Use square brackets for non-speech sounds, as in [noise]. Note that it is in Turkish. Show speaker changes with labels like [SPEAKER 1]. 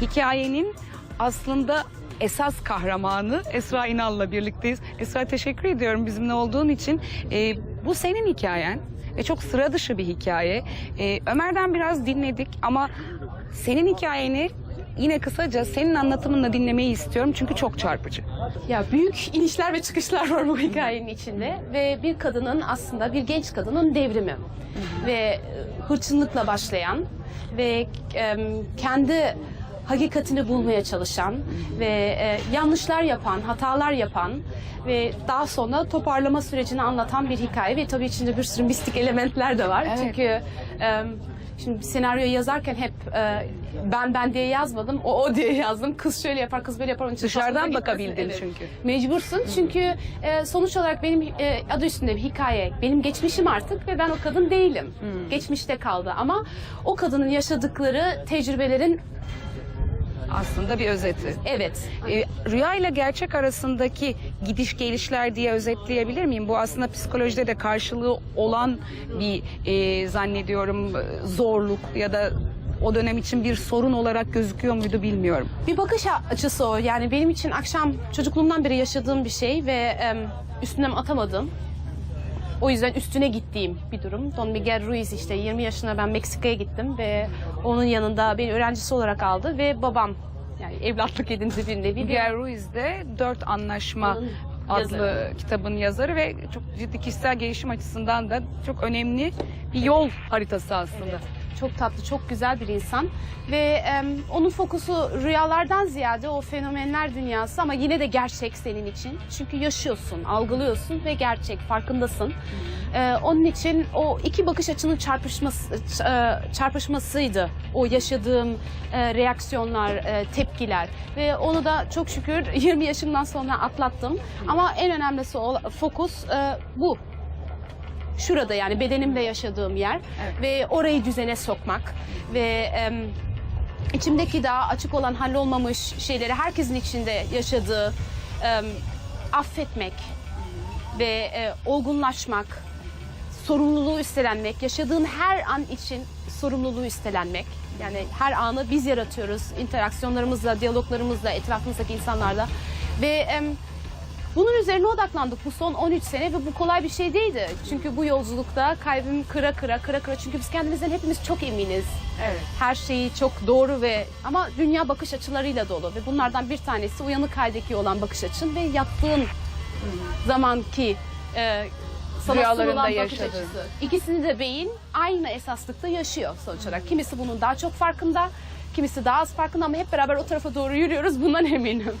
[SPEAKER 1] hikayenin aslında esas kahramanı Esra İnal'la birlikteyiz. Esra teşekkür ediyorum bizimle olduğun için. Ee, bu senin hikayen ve çok sıra dışı bir hikaye. Ee, Ömer'den biraz dinledik ama senin hikayeni yine kısaca senin anlatımınla dinlemeyi istiyorum çünkü çok çarpıcı.
[SPEAKER 2] Ya büyük inişler ve çıkışlar var bu hikayenin içinde ve bir kadının aslında bir genç kadının devrimi ve e, hırçınlıkla başlayan ve kendi hakikatini bulmaya çalışan ve e, yanlışlar yapan, hatalar yapan ve daha sonra toparlama sürecini anlatan bir hikaye ve tabii içinde bir sürü mistik elementler de var.
[SPEAKER 1] Evet.
[SPEAKER 2] Çünkü e, şimdi senaryo yazarken hep e, ben ben diye yazmadım, o o diye yazdım. Kız şöyle yapar, kız böyle yapar. Onun için
[SPEAKER 1] Dışarıdan bakabildin
[SPEAKER 2] Evet.
[SPEAKER 1] çünkü.
[SPEAKER 2] Mecbursun çünkü e, sonuç olarak benim e, adı üstünde bir hikaye. Benim geçmişim artık ve ben o kadın değilim. Geçmişte kaldı ama o kadının yaşadıkları tecrübelerin
[SPEAKER 1] Aslında bir özeti.
[SPEAKER 2] evet
[SPEAKER 1] Ee, rüya ile gerçek arasındaki gidiş gelişler diye özetleyebilir miyim? Bu aslında psikolojide de karşılığı olan bir e, zannediyorum e, zorluk ya da o dönem için bir sorun olarak gözüküyor muydu bilmiyorum.
[SPEAKER 2] bir bakış açısı o. Yani benim için akşam çocukluğumdan beri yaşadığım bir şey ve e, üstünden atamadım. O yüzden üstüne gittiğim bir durum. Don Miguel Ruiz işte 20 yaşına ben Meksika'ya gittim ve onun yanında beni öğrencisi olarak aldı ve babam yani evlatlık edindi bir nevi.
[SPEAKER 1] Miguel Ruiz de Dört Anlaşma
[SPEAKER 2] Onun
[SPEAKER 1] adlı
[SPEAKER 2] yazarı.
[SPEAKER 1] kitabın yazarı ve çok ciddi kişisel gelişim açısından da çok önemli bir yol haritası aslında.
[SPEAKER 2] Çok tatlı, çok güzel bir insan ve em, onun fokusu rüyalardan ziyade o fenomenler dünyası ama yine de gerçek senin için. Çünkü yaşıyorsun, algılıyorsun ve gerçek, farkındasın. Ee, onun için o iki bakış açının çarpışması e, çarpışmasıydı. O yaşadığım e, reaksiyonlar, e, tepkiler ve onu da çok şükür [laughs] 20 yaşımdan sonra atlattım. Ama en önemlisi o fokus e, bu şurada yani bedenimle yaşadığım yer
[SPEAKER 1] Evet.
[SPEAKER 2] ve orayı düzene sokmak ve em, içimdeki daha açık olan hallolmamış şeyleri herkesin içinde yaşadığı em, affetmek ve e, olgunlaşmak, sorumluluğu üstlenmek, yaşadığın her an için sorumluluğu üstlenmek. Yani her anı biz yaratıyoruz interaksiyonlarımızla, diyaloglarımızla, etrafımızdaki insanlarla ve em, bunun üzerine odaklandık bu son 13 sene ve bu kolay bir şey değildi. Çünkü bu yolculukta kalbim kıra kıra kıra kıra çünkü biz kendimizden hepimiz çok eminiz.
[SPEAKER 1] Evet.
[SPEAKER 2] Her şeyi çok doğru ve ama dünya bakış açılarıyla dolu ve bunlardan bir tanesi uyanık haldeki olan bakış açın ve yattığın zamanki e, sana sunulan bakış açısı. İkisini de beyin aynı esaslıkta yaşıyor sonuç olarak. Kimisi bunun daha çok farkında, kimisi daha az farkında ama hep beraber o tarafa doğru yürüyoruz bundan [laughs] eminim.